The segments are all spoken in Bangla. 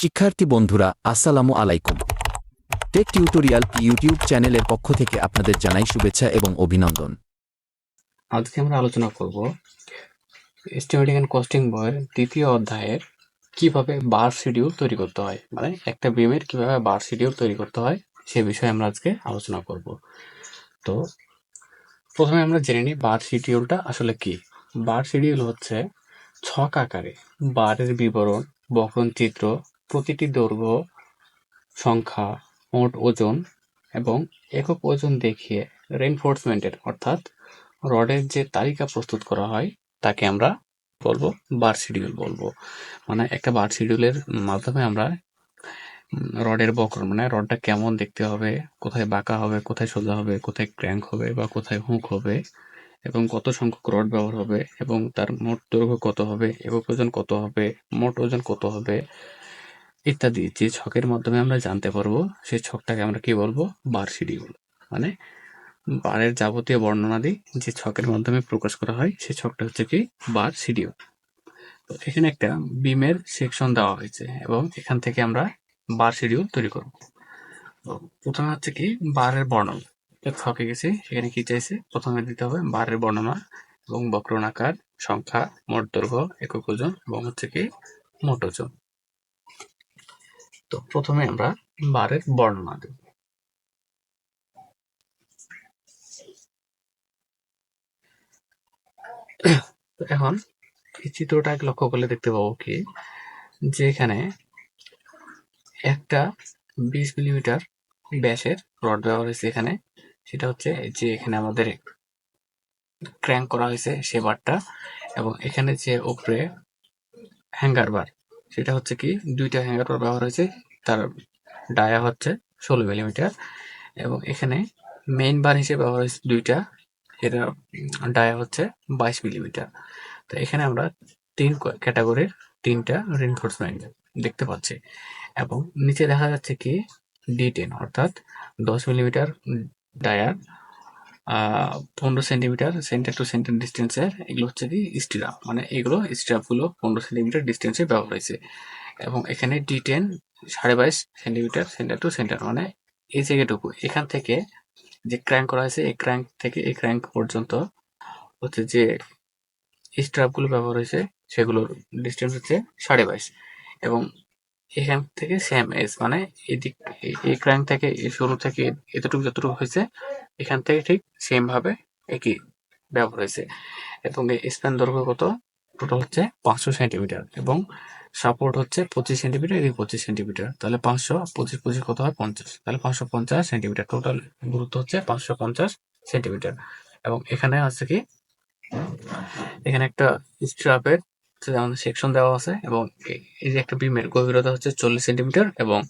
শিক্ষার্থী বন্ধুরা, আসসালামু আলাইকুম। টেক টিউটোরিয়াল ইউটিউব চ্যানেলের পক্ষ থেকে আপনাদের জানাই শুভেচ্ছা এবং অভিনন্দন। আজকে আমরা আলোচনা করব এস্টিমেটিং অ্যান্ড কস্টিং বইয়ের দ্বিতীয় অধ্যায়ের কীভাবে বার শিডিউল তৈরি করতে হয়। মানে একটা বিমের কীভাবে বার শিডিউল তৈরি করতে হয়, সে বিষয়ে আমরা আজকে আলোচনা করব। তো প্রথমে আমরা জেনে নিই বার শিডিউলটা আসলে কি। বার শিডিউল হচ্ছে ছক আকারে বারের বিবরণ, বক্রন চিত্র প্রতিটি দৈর্ঘ্য, সংখ্যা, মোট ওজন এবং একক ওজন দেখিয়ে রেনফোর্সমেন্টের অর্থাৎ রডের যে তালিকা প্রস্তুত করা হয়, তাকে আমরা বলব বার শিডিউল বলব। মানে একটা বার শিডিউলের মাধ্যমে আমরা রডের বক্রন মানে রডটা কেমন দেখতে হবে, কোথায় বাঁকা হবে, কোথায় সোজা হবে, কোথায় ক্র্যাঙ্ক হবে বা কোথায় হুক হবে এবং কত সংখ্যক রড ব্যবহার হবে এবং তার মোট দৈর্ঘ্য কত হবে, একক ওজন কত হবে, মোট ওজন কত হবে ইত্যাদি যে ছকের মাধ্যমে আমরা জানতে পারব, সেই ছকটাকে আমরা কি বলব? বার শিডিউল মানে বারের যাবতীয় বর্ণনাদি যে ছকের মাধ্যমে প্রকাশ করা হয় সেই ছকটা হচ্ছে কি? বার শিডিউল তো এখানে একটা বিমের সেকশন দেওয়া হয়েছে এবং এখান থেকে আমরা বার শিডিউল তৈরি করব। তো প্রথমে হচ্ছে কি বারের বর্ণনা। ছকে গেছে সেখানে কি চাইছে? প্রথমে দিতে হবে বারের বর্ণনা এবং বক্রনাকার সংখ্যা, মোট দৈর্ঘ্য, একক ওজন এবং হচ্ছে কি মোট ওজন। তো প্রথমে আমরা বারের বর্ণনা দেব। এখন এই চিত্রটাকে লক্ষ্য করলে দেখতে পাবো কি, যে এখানে একটা বিশ মিলিমিটার ব্যাসের রড ব্যবহার হয়েছে এখানে। সেটা হচ্ছে যে এখানে আমাদের ক্র্যাঙ্ক করা হয়েছে সে বারটা এবং এখানে যে উপরে হ্যাঙ্গার বার সেটা হচ্ছে কি, দুইটা হ্যাঙ্গার বার ব্যবহার হয়েছে, তার ডায়া হচ্ছে ষোলো মিলিমিটার এবং এখানে মেইন বার হিসেবে ব্যবহার হয়েছে দুইটা, এটা ডায়া হচ্ছে বাইশ মিলিমিটার তো এখানে আমরা তিন ক্যাটাগরির তিনটা রিনফোর্সমেন্ট দেখতে পাচ্ছি এবং নিচে দেখা যাচ্ছে কি ডি টেন অর্থাৎ দশ মিলিমিটার ডায়ার পনেরো সেন্টিমিটার, সেন্টার টু সেন্টার ডিস্টেন্সের এগুলো হচ্ছে কি স্টিরাপ মানে এগুলো স্টিরাপগুলো পনেরো সেন্টিমিটার ডিস্টেন্সে ব্যবহার হয়েছে। এবং এখানে ডি টেন সাড়ে বাইশ সেন্টিমিটার, সেন্টার টু সেন্টার মানে এই জায়গাটুকু। এখান থেকে যে ক্র্যাঙ্ক করা হয়েছে, এই ক্র্যাঙ্ক থেকে এই ক্র্যাঙ্ক পর্যন্ত হচ্ছে যে স্ট্রাপগুলো ব্যবহার হয়েছে, সেগুলোর ডিস্টেন্স হচ্ছে সাড়ে বাইশ। এবং এখান থেকে সেম এজ মানে এদিক এই- ক্র্যাঙ্ক থেকে শুরু থেকে এতটুকু যতটুকু হয়েছে, এখান থেকে ঠিক সেম ভাবে একই ব্যবহার হয়েছে। এবং স্প্যান দৈর্ঘ্য কত? টোটাল হচ্ছে পাঁচশো সেন্টিমিটার এবং সাপোর্ট হচ্ছে পঁচিশ সেন্টিমিটার এদিকে পঁচিশ সেন্টিমিটার তাহলে পাঁচশো, পঁচিশ পঁচিশ কত হয়? পঞ্চাশ। তাহলে পাঁচশো পঞ্চাশ সেন্টিমিটার টোটাল গুরুত্ব হচ্ছে পাঁচশো পঞ্চাশ সেন্টিমিটার এবং এখানে আছে কি? এখানে একটা স্ট্রাপের সেকশন দেওয়া আছে এবং এই যে একটা বিমের গভীরতা হচ্ছে চল্লিশ সেন্টিমিটার এবং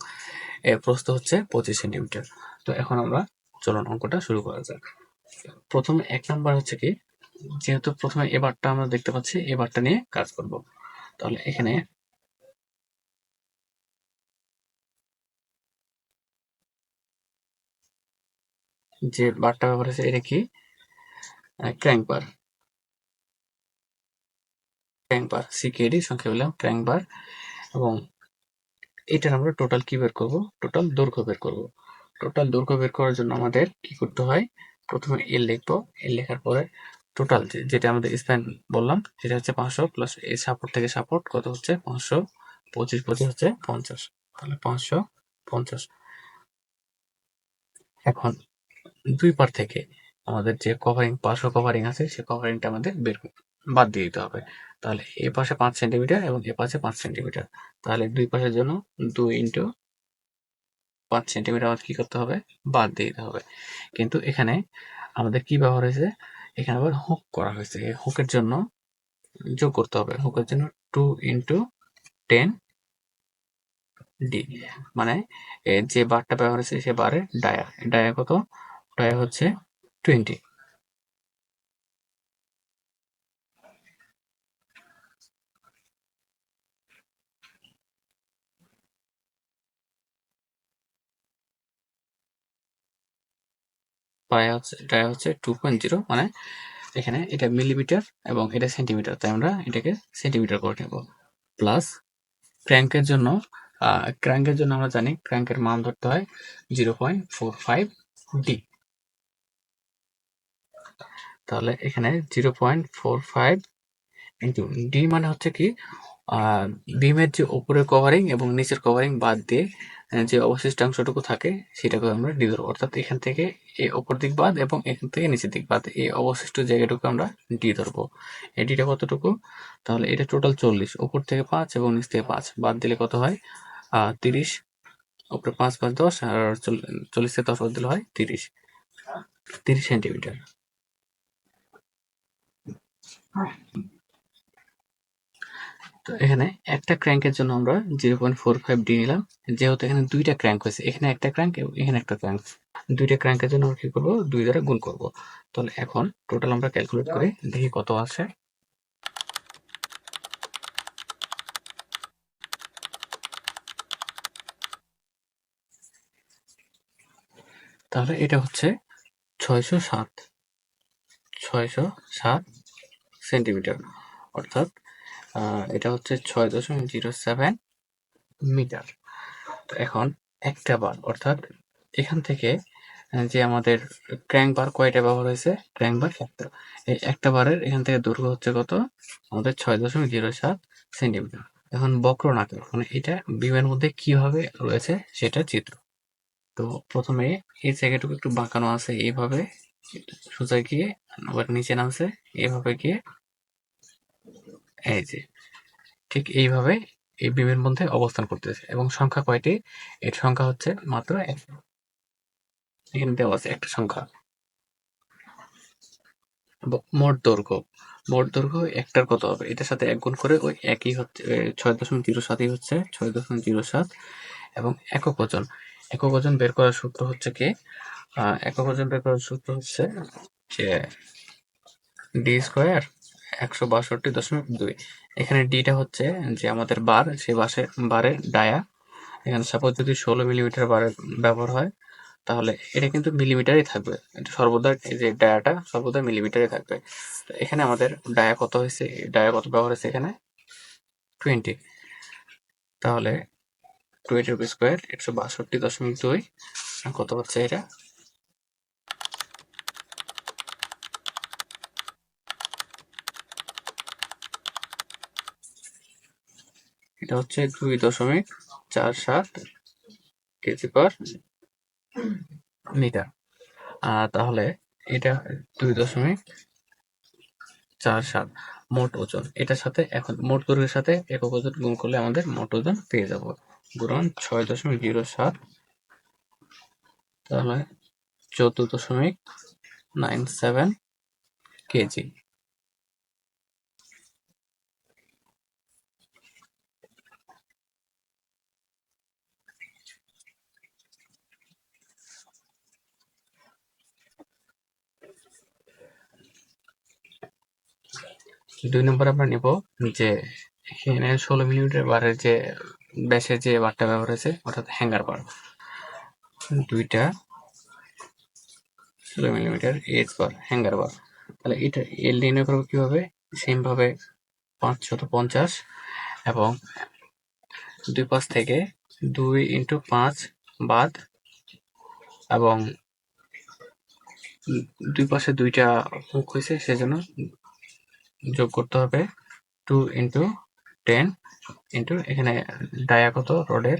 প্রস্থ হচ্ছে পঁচিশ সেন্টিমিটার তো এখন আমরা চলন অঙ্কটা শুরু করা যাক। প্রথমে এক নাম্বার হচ্ছে কি, যেহেতু প্রথমে এবারটা আমরা দেখতে পাচ্ছি এবারটা নিয়ে কাজ করব। তাহলে এখানে যে বারটা ব্যবহার হয়েছে এটা কি? Crank bar crank bar CKD সংখ্যা বললাম ক্র্যাঙ্ক বার এবং এটার আমরা টোটাল কি বের করব? টোটাল দৈর্ঘ্য বের করব। টোটাল দৈর্ঘ্য বের করার জন্য আমাদের কি করতে হয়? প্রথমে এল লিখব। এল লেখার পরে টোটাল যেটা আমাদের স্প্যান বললাম, সেটা হচ্ছে পাঁচশো প্লাস এই সাপোর্ট থেকে সাপোর্ট কত হচ্ছে? পাঁচশো পঁচিশ পঁচিশ হচ্ছে পঞ্চাশ। তাহলে পাঁচশো পঞ্চাশ। এখন দুই পার থেকে আমাদের যে কভারিং পাঁচশো কভারিং আছে সেই কভারিংটা আমাদের বের কর- বাদ দিয়ে দিতে হবে। তাহলে এ পাশে পাঁচ সেন্টিমিটার এবং এ পাশে পাঁচ সেন্টিমিটার। তাহলে দুই পাশের জন্য দুই ইন্টু পাঁচ সেন্টিমিটার আমাদের কি করতে হবে? বাদ দিয়ে দিতে হবে। কিন্তু এখানে আমাদের কি ব্যবহার হয়েছে? এখানে আবার হুক করা হয়েছে। হুকের জন্য যোগ করতে হবে। হুকের জন্য টু ইন্টু টেন ডি মানে যে বারটা ব্যবহার হয়েছে, সে বারে ডায়া ডায়া কত? ডায়া হচ্ছে টোয়েন্টি পায়া হচ্ছে ডায়া হচ্ছে টু পয়েন্ট জিরো মানে এখানে এটা মিলিমিটার এবং এটা সেন্টিমিটার তাই আমরা এটাকে সেন্টিমিটার করে নেব। প্লাস ক্র্যাঙ্কের জন্য ক্র্যাঙ্কের জন্য আমরা জানি ক্র্যাঙ্কের মান ধরতে হয় zero point four five d তাহলে এখানে zero point four five into d মানে হচ্ছে কি বিমের যে উপরের কভারিং এবং নিচের কভারিং বাদ দিয়ে যে অবশিষ্টাংশটুকু থাকে সেটাকে আমরা ডি ধরবো অর্থাৎ এখান থেকে এই ওপর দিক বাদ এবং এখান থেকে নিচের দিক বাদ। এই অবশিষ্ট জায়গাটুকু আমরা ডি ধরবো। এই ডিটা কতটুকু? তাহলে এটা টোটাল চল্লিশ। উপর থেকে পাঁচ এবং নিচ থেকে পাঁচ। বাদ দিলে কত হয়? তিরিশ। উপরে পাঁচ পাঁচ, দশ, আর চল- চল্লিশ থেকে দশ বাদ দিলে হয় তিরিশ। তিরিশ সেন্টিমিটার। তো এখানে একটা ক্র্যাঙ্কের জন্য আমরা zero point four five d নিলাম। যেহেতু এখানে দুইটা ক্র্যাঙ্ক হয়েছে, এখানে একটা ক্র্যাঙ্ক এবং এখানে একটা ক্র্যাঙ্ক দুইটা ক্র্যাঙ্কের জন্য আমরা কি করব? দুই দ্বারা গুণ করব। তাহলে এখন টোটাল আমরা ক্যালকুলেট করে দেখি কত আসে তাহলে এটা হচ্ছে ছয়শো সাত। ছয়শো সাত সেন্টিমিটার। অর্থাৎ এটা হচ্ছে ছয় দশমিক জিরো সেভেন মিটার। তো এখন একটা বার, অর্থাৎ এখান থেকে যে আমাদের ক্র্যাঙ্ক বার কয়টা ব্যবহার হয়েছে? ক্র্যাঙ্ক বার একটা। এই একটা বারের এখান থেকে দৈর্ঘ্য হচ্ছে কত? আমাদের ছয় দশমিক জিরো সাত সেন্টিমিটার। এখন বক্রনাকার মানে এটা বিমের মধ্যে কীভাবে রয়েছে সেটা চিত্র। তো প্রথমে এই জায়গাটুকু একটু বাঁকানো আছে, এইভাবে সোজা গিয়ে আবার নিচে নামছে, এইভাবে গিয়ে এই যে, ঠিক এইভাবে এই বিমের মধ্যে অবস্থান করতেছে এবং সংখ্যা কয়টি? এর সংখ্যা হচ্ছে মাত্র এখানে দেওয়া আছে একটা সংখ্যা। মোট দৈর্ঘ্য। মোট দৈর্ঘ্য একটার কত হবে? এটার সাথে এক গুণ করে ওই একই হচ্ছে ছয় দশমিক জিরো সাতই হচ্ছে, ছয় দশমিক জিরো সাত এবং একক ওজন। একক ওজন বের করার সূত্র হচ্ছে কি? একক ওজন বের করার সূত্র হচ্ছে যে ডি স্কোয়ার একশো বাষট্টি দশমিক দুই। এখানে ডিটা হচ্ছে যে আমাদের বার সে বাসে, বারের ডায়া। এখানে সাপোজ যদি ষোলো মিলিমিটার বারের ব্যবহার হয়, তাহলে এটা কিন্তু মিলিমিটারই থাকবে। এটা সর্বদা এই যে ডায়াটা সর্বদা মিলিমিটারই থাকবে। এখানে আমাদের ডায়া কত হয়েছে? ডায়া কত ব্যবহার হয়েছে এখানে? টোয়েন্টি তাহলে টোয়েন্টি রুপি স্কোয়ার একশো বাষট্টি দশমিক দুই। কত হচ্ছে এটা? এটা হচ্ছে দুই দশমিক চার সাত কেজি পার মিটার। আহ, তাহলে এটা দুই দশমিক চার সাত মোট ওজন। এটার সাথে এখন মোট দৈর্ঘ্যের সাথে একক ওজন গুণ করলে আমাদের মোট ওজন পেয়ে যাব। গুণন ছয় দশমিক জিরো সাত তাহলে চোদ্দ দশমিক নাইন সেভেন কেজি। দুই নম্বর আমরা নিব যে এখানে ষোলো মিলিমিটার বারের যে ব্যাসের যে বারটা ব্যবহার হয়েছে, অর্থাৎ হ্যাঙ্গার বার। দুইটা ষোলো millimetre H bar, hanger bar. তাহলে এটা এল নির্ণয় করব কীভাবে? সেম ভাবে পাঁচশত পঞ্চাশ এবং দুই পাশ থেকে দুই ইন্টু পাঁচ বাদ এবং দুই পাশে দুইটা মুখ হয়েছে, সেজন্য যোগ করতে হবে টু ইন্টু টেন ইন্টু এখানে ডায়া কত? রোডের।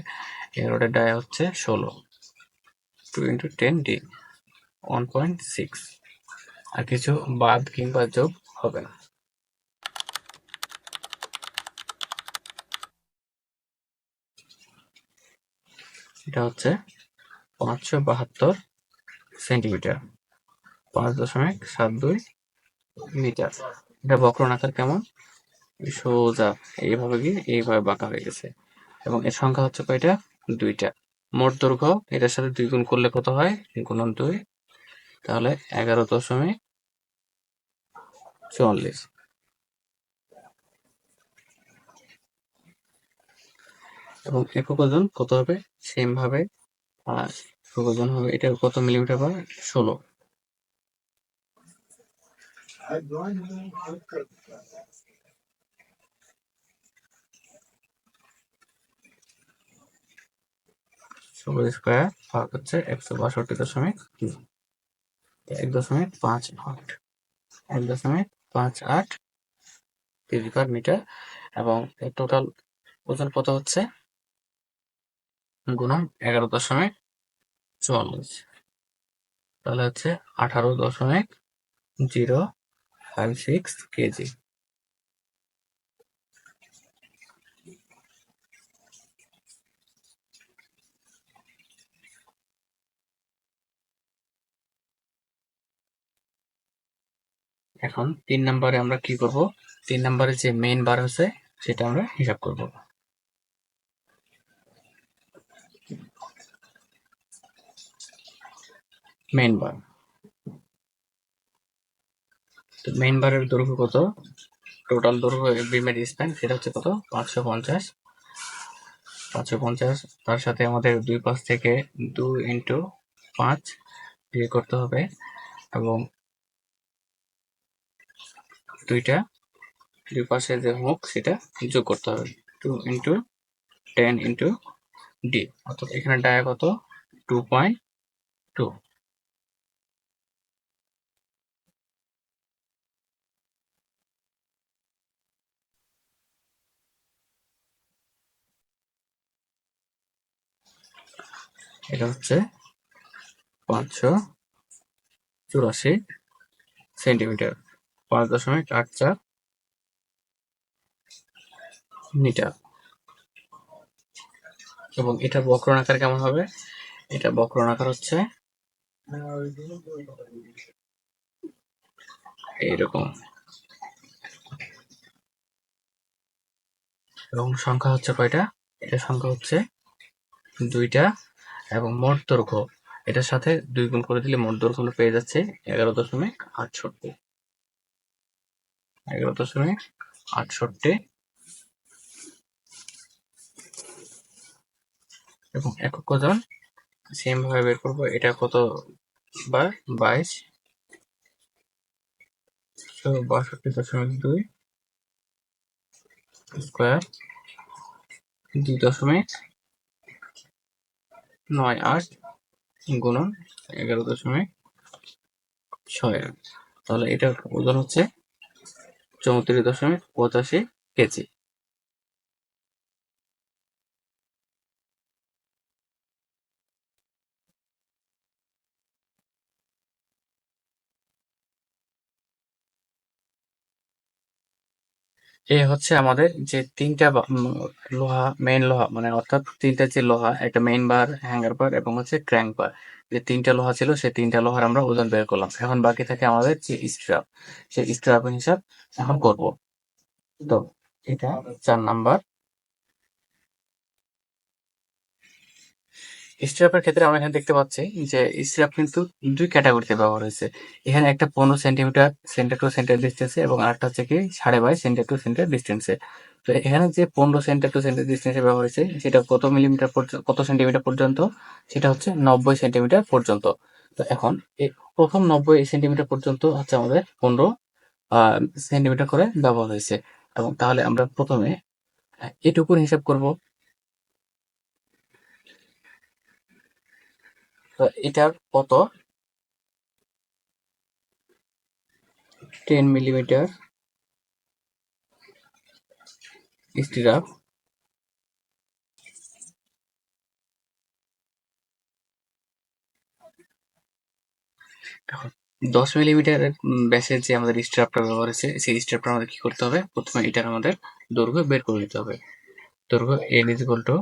রোডের ডায়া হচ্ছে ষোলো। Two into ten d. One point six. আর কিছু বাদ কিংবা যোগ হবে না। এটা হচ্ছে পাঁচশো বাহাত্তর সেন্টিমিটার। পাঁচ দশমিক সাত দুই মিটার। এটা বক্রনাকার কেমন? সোজা, এইভাবে গিয়ে এইভাবে বাঁকা হয়ে গেছে। এবং এর সংখ্যা হচ্ছে কয়টা? দুইটা। মোট দৈর্ঘ্য, এটার সাথে দুই গুণ করলে কত হয়? গুণন দুই। তাহলে এগারো দশমিক চুয়াল্লিশ। এবং একক ওজন কত হবে? সেম ভাবে একক ওজন হবে, এটা কত মিলিমিটার বা ষোলো। ষোলো স্কোয়ার ভাগ হচ্ছে একশো বাষট্টি দশমিক এক দশমিক পাঁচ আট। এক দশমিক পাঁচ আট কেজি মিটার এবং এর টোটাল ওজন কত হচ্ছে? গুণন এগারো দশমিক চুয়াল্লিশ। তাহলে হচ্ছে আঠারো দশমিক জিরো ফাইভ সিক্স কেজি এখন তিন নম্বরে আমরা কি করব? তিন নম্বরে যে মেইন বার হচ্ছে সেটা আমরা হিসাব করব। মেইন বার তো মেইন বারের দৈর্ঘ্য কত? টোটাল দৈর্ঘ্য বিমের স্প্যান সেটা হচ্ছে কত? পাঁচশো পঞ্চাশ। পাঁচশো পঞ্চাশ, তার সাথে আমাদের দুই পাশ থেকে দুই ইন্টু পাঁচ বিয়ে করতে হবে। এবং দুইটা দুই পাশে যে মুখ, সেটা যোগ করতে হবে। Two into ten into d অর্থাৎ এখানে ডায়া কত? টু পয়েন্ট টু এটা হচ্ছে পাঁচশো চুরাশি সেন্টিমিটার, পাঁচ দশমিক আট চার মিটার। এবং এটা বক্রনাকার কেমন হবে? এটা বক্রনাকার হচ্ছে এইরকম। এবং সংখ্যা হচ্ছে কয়টা? এটা সংখ্যা হচ্ছে দুইটা এবং মোট দৈর্ঘ্য, এটার সাথে দুই গুণ করে দিলে মোট দৈর্ঘ্য হলো পেয়ে যাচ্ছে এগারো দশমিক আটষট্টি। এগারো দশমিক আটষট্টি। এবং একক ওজন সেম ভাবে বের করব, এটা কত বার? বাইশ। বাষট্টি দশমিক দুই স্কোয়ার, দুই দশমিক নয় আট গুণন এগারো দশমিক ছয় আট। তাহলে এটার ওজন হচ্ছে চৌত্রিশ দশমিক পঁচাশি কেজি। এ হচ্ছে আমাদের যে তিনটা লোহা মেইন লোহা মানে অর্থাৎ তিনটা যে লোহা, একটা মেইন বার হ্যাঙ্গার বার এবং হচ্ছে ক্র্যাঙ্ক বার যে তিনটা লোহা ছিল সেই তিনটা লোহার আমরা ওজন বের করলাম। এখন বাকি থাকে আমাদের যে স্ট্রাপ সেই স্ট্রাপের হিসাব এখন করব। তো এটা চার নাম্বার স্ট্রাপের ক্ষেত্রে আমরা এখানে দেখতে পাচ্ছি যে স্ট্রাপ কিন্তু দুই ক্যাটাগরিতে ব্যবহার হয়েছে। এখানে একটা পনেরো সেন্টিমিটার সেন্টার টু সেন্টার ডিস্টেন্সে এবং আরেকটা হচ্ছে কি সাড়ে বাইশ সেন্টার টু সেন্টার ডিস্টেন্সে তো এখানে যে পনেরো সেন্টার টু সেন্টার ডিস্টেন্সে ব্যবহার হয়েছে, সেটা কত মিলিমিটার পর্যন্ত কত সেন্টিমিটার পর্যন্ত, সেটা হচ্ছে নব্বই সেন্টিমিটার পর্যন্ত। তো এখন প্রথম নব্বই সেন্টিমিটার পর্যন্ত হচ্ছে আমাদের পনেরো সেন্টিমিটার করে ব্যবহার হয়েছে। এবং তাহলে আমরা প্রথমে এটুকুর হিসাব করব। এটার কত? টেন মিলিমিটার স্টিরাপ দশ মিলিমিটার ব্যাসের যে আমাদের স্ট্রাপটা ব্যবহার হয়েছে সেই স্ট্রাপটা আমাদের কি করতে হবে? প্রথমে এটার আমাদের দৈর্ঘ্য বের করে নিতে হবে। দৈর্ঘ্য এন ইজ ইকুয়াল টু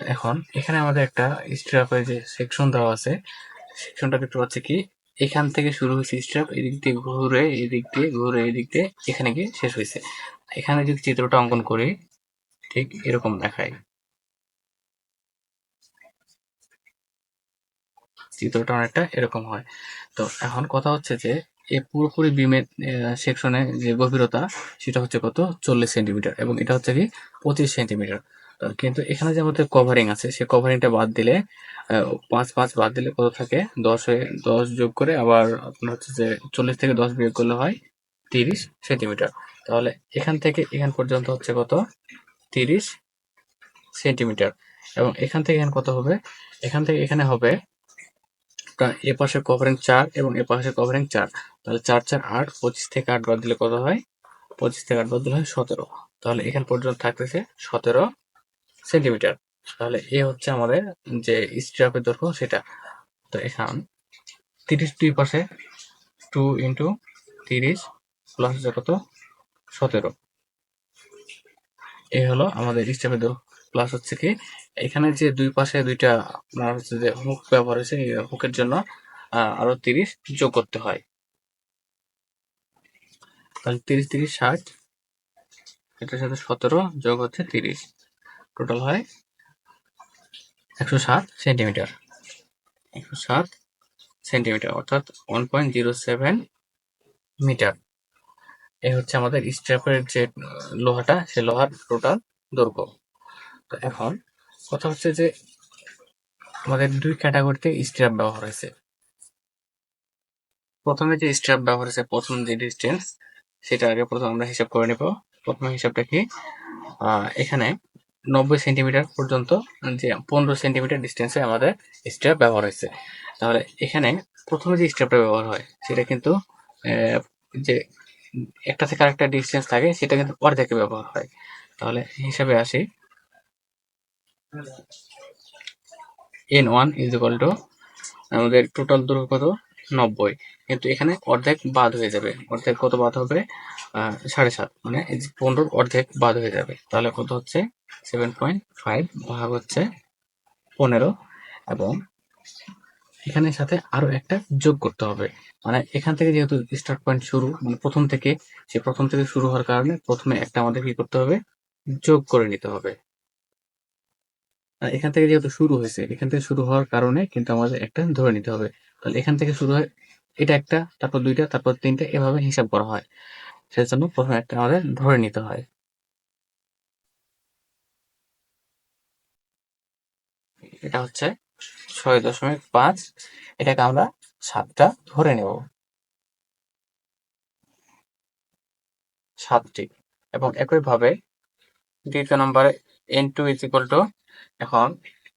এখন এখানে আমাদের একটা স্ট্রাপের যে সেকশন দেওয়া আছে সেকশনটা দেখতে পাচ্ছি কি? এখান থেকে শুরু হয়েছে স্ট্রাপ এদিক দিয়ে ঘুরে, এদিক দিয়ে ঘুরে, এদিক দিয়ে এখানে গিয়ে শেষ হয়েছে। এখানে যদি চিত্রটা অঙ্কন করি, ঠিক এরকম দেখায়। চিত্রটা অনেকটা এরকম হয়। তো এখন কথা হচ্ছে যে এই পুরোপুরি বিমের সেকশনে যে গভীরতা, সেটা হচ্ছে কত? চল্লিশ সেন্টিমিটার এবং এটা হচ্ছে কি? পঁচিশ সেন্টিমিটার কিন্তু এখানে যে আমাদের কভারিং আছে, সে কভারিংটা বাদ দিলে পাঁচ পাঁচ বাদ দিলে কত থাকে? দশ দশ যোগ করে আবার আপনার হচ্ছে যে চল্লিশ থেকে দশ বিয়োগ করলে হয় তিরিশ সেন্টিমিটার। তাহলে এখান থেকে এখান পর্যন্ত হচ্ছে কত? তিরিশ সেন্টিমিটার। এবং এখান থেকে এখানে কত হবে? এখান থেকে এখানে হবে এ পাশে কভারিং চার এবং এ পাশে কভারিং চার। তাহলে চার চার, আট, পঁচিশ থেকে আট বাদ দিলে কত হয়? পঁচিশ থেকে আট বাদ দিলে হয় সতেরো। তাহলে এখান পর্যন্ত থাকতেছে সতেরো সেন্টিমিটার। তাহলে এ হচ্ছে আমাদের যে স্ট্রাপের দৈর্ঘ্য, সেটা। তো এখন তিরিশ দুই পাশে টু ইন্টু তিরিশ প্লাস হচ্ছে কত? সতেরো। এই হলো আমাদের স্টেপের দৈর্ঘ্য। প্লাস হচ্ছে কি, এখানে যে দুই পাশে দুইটা আপনার হচ্ছে যে হুক ব্যবহার হয়েছে হুকের জন্য আরও তিরিশ যোগ করতে হয়। তাহলে তিরিশ তিরিশ, ষাট, এটার সাথে সতেরো যোগ হচ্ছে তিরিশ। টোটাল হয় একশো সাত সেন্টিমিটার। একশো সাত সেন্টিমিটার, অর্থাৎ one point zero seven metre. এই হচ্ছে আমাদের স্ট্র্যাপের যে লোহাটা, সে লোহার টোটাল দৈর্ঘ্য। তো এখন কথা হচ্ছে যে আমাদের দুই ক্যাটাগরিতে স্ট্র্যাপ ব্যবহার হয়েছে। প্রথমে যে স্ট্র্যাপ ব্যবহার হয়েছে, প্রথম যে ডিস্টেন্স সেটা আগে প্রথম আমরা হিসাব করে নেব। প্রথমে হিসাবটা কি? এখানে নব্বই সেন্টিমিটার পর্যন্ত, যে পনেরো সেন্টিমিটার ডিস্টেন্সে আমাদের স্ট্র্যাপ ব্যবহার হয়েছে। তাহলে এখানে প্রথমে যে স্ট্র্যাপটা ব্যবহার হয়, সেটা কিন্তু যে একটা থেকে আরেকটা ডিস্টেন্স থাকে, সেটা কিন্তু অর্ধেকে ব্যবহার হয়। তাহলে হিসাবে আসি। N one is equal to আমাদের টোটাল দৈর্ঘ্য কত? নব্বই। কিন্তু এখানে অর্ধেক বাদ হয়ে যাবে। অর্ধেক কত বাদ হবে? সাড়ে সাত। মানে পনেরোর অর্ধেক বাদ হয়ে যাবে। তাহলে কত হচ্ছে? সেভেন পয়েন্ট ফাইভ ভাগ হচ্ছে পনেরো। এবং এখানে সাথে আরও একটা যোগ করতে হবে। মানে এখান থেকে যেহেতু স্টার্ট পয়েন্ট শুরু মানে প্রথম থেকে, সে প্রথম থেকে শুরু হওয়ার কারণে প্রথমে একটা আমাদের কি করতে হবে? যোগ করে নিতে হবে। এখান থেকে যেহেতু শুরু হয়েছে, এখান থেকে শুরু হওয়ার কারণে কিন্তু আমাদের একটা ধরে নিতে হবে। তাহলে এখান থেকে শুরু হয়, এটা একটা, তারপর দুইটা, তারপর তিনটা, এভাবে হিসাব করা হয়। সেজন্য প্রথমে একটা আমাদের ধরে নিতে হয়। এটা হচ্ছে ছয় দশমিক পাঁচ, এটাকে আমরা সাতটা ধরে নেব। সাতটি, এবং একইভাবে দ্বিতীয় নম্বরে n two is equal to এখন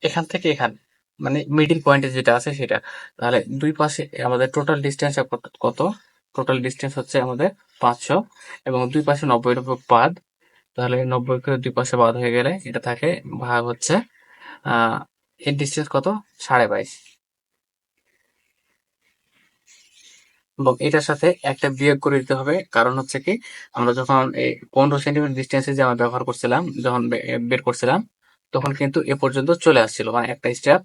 এখান থেকে এখানে মানে মিডিল পয়েন্টে যেটা আছে সেটা। তাহলে দুই পাশে আমাদের টোটাল ডিস্টেন্স কত টোটাল ডিস্টেন্স হচ্ছে আমাদের পাঁচশো এবং দুই পাশে নব্বই নব্বই পাদ তাহলে নব্বই করে দুই পাশে বাদ হয়ে গেলে এটা থাকে ভাগ হচ্ছে এর ডিস্টেন্স কত? সাড়ে বাইশ। এবং এটার সাথে একটা বিয়োগ করে দিতে হবে। কারণ হচ্ছে কি, আমরা যখন এই পনেরো সেন্টিমিটার ডিস্টেন্সে যে আমরা ব্যবহার করছিলাম, যখন বের করছিলাম, তখন কিন্তু এ পর্যন্ত চলে আসছিল। মানে একটা স্টেপ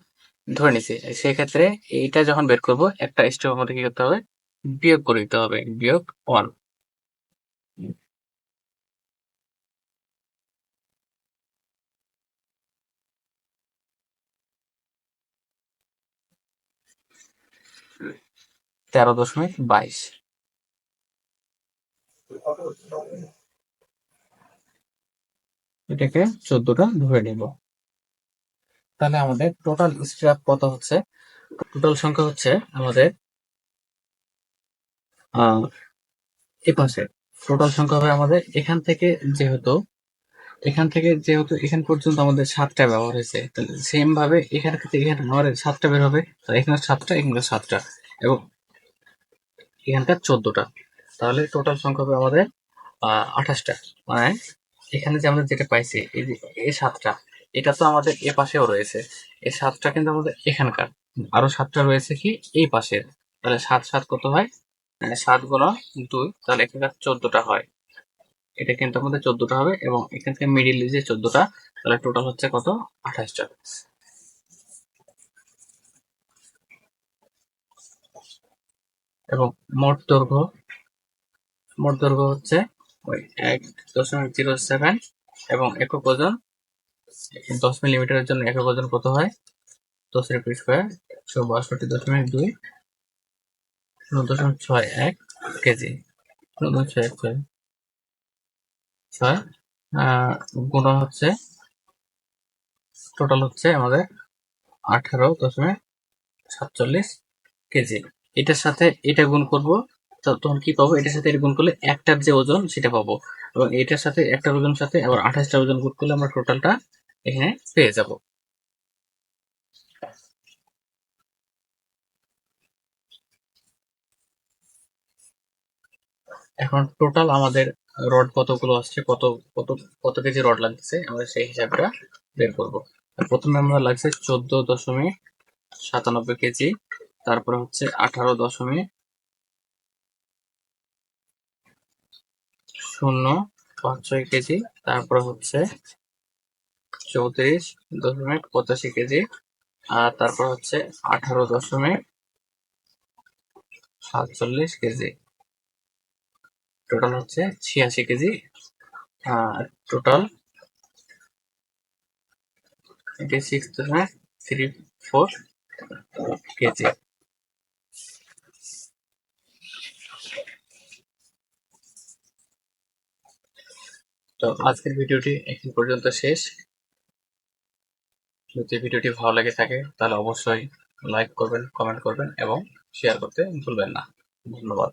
ধরে নিছি। সেক্ষেত্রে এইটা যখন বের করব, একটা স্টেপ আমাদের কি করতে হবে? বিয়োগ করে দিতে হবে। বিয়োগ ওয়ান তেরো দশমিক বাইশ। এটাকে চোদ্দটা ধরে নিব। তাহলে আমাদের টোটাল স্ট্র্যাপ কত হচ্ছে? টোটাল সংখ্যা হচ্ছে আমাদের এ পাশে। টোটাল সংখ্যা হবে আমাদের এখান থেকে যেহেতু, এখান থেকে যেহেতু এখান পর্যন্ত আমাদের সাতটা ব্যবহার হয়েছে, তাহলে সেম ভাবে এখান থেকে এখানে আমাদের সাতটা বের হবে, তাহলে এখানে সাতটা এখানে সাতটা। এবং এখানকার চোদ্দটা। তাহলে টোটাল সংখ্যা হবে আমাদের আঠাশটা। মানে এখানে যে আমরা যেটা পাইছি এই যে এই সাতটা এটা তো আমাদের এ পাশেও রয়েছে। এই সাতটা কিন্তু আমাদের এখানকার। আরও সাতটা রয়েছে কি? এই পাশের। তাহলে সাত সাত কত হয়? আহ, সাত গুণা দুই তাহলে এখানকার চোদ্দটা হয়। এটা কিন্তু আমাদের চোদ্দটা হবে এবং এখান থেকে মিডিল যে চোদ্দটা তাহলে টোটাল হচ্ছে কত? আঠাশটা। এবং মোট দৈর্ঘ্য মোট দৈর্ঘ্য হচ্ছে ওই এক দশমিক জিরো সেভেন এবং একক ওজন দশ মিলিমিটারের জন্য একক ওজন কত হয়? দশ রিপিট স্কোয়ার একশো বাষট্টি দশমিক দুই শূন্য দশমিক ছয় এক কেজি। শূন্য দশমিক ছয় এক ছয় ছয় গুণন হচ্ছে টোটাল হচ্ছে আমাদের আঠারো দশমিক সাতচল্লিশ কেজি। এটার সাথে এটা গুণ করব তখন কি পাবো? এটার সাথে এটা গুণ করলে একটার যে ওজন সেটা পাবো। এবং এটার সাথে, একটার ওজন সাথে আবার আঠাশটা ওজন গুণ করলে আমরা টোটালটা এখানে পেয়ে যাব। এখন টোটাল আমাদের রড কতগুলো আসছে? কত কত কত কেজি রড লাগছে আমরা সেই হিসাবটা বের করব। প্রথমে আমরা লাগছে চোদ্দ দশমিক সাতানব্বই কেজি। তারপরে হচ্ছে আঠারো দশমিক শূন্য পাঁচ ছয় কেজি, তারপরে হচ্ছে চৌত্রিশ দশমিক পঁচাশি কেজি, আর তারপর হচ্ছে আঠারো দশমিক সাতচল্লিশ কেজি। টোটাল হচ্ছে ছিয়াশি কেজি, আর টোটাল এটি সিক্স দশমিক থ্রি ফোর কেজি। তো আজকের ভিডিওটি এখন পর্যন্ত শেষ। যদি ভিডিওটি ভালো লেগে থাকে, তাহলে অবশ্যই লাইক করবেন কমেন্ট করবেন এবং শেয়ার করতে ভুলবেন না। ধন্যবাদ।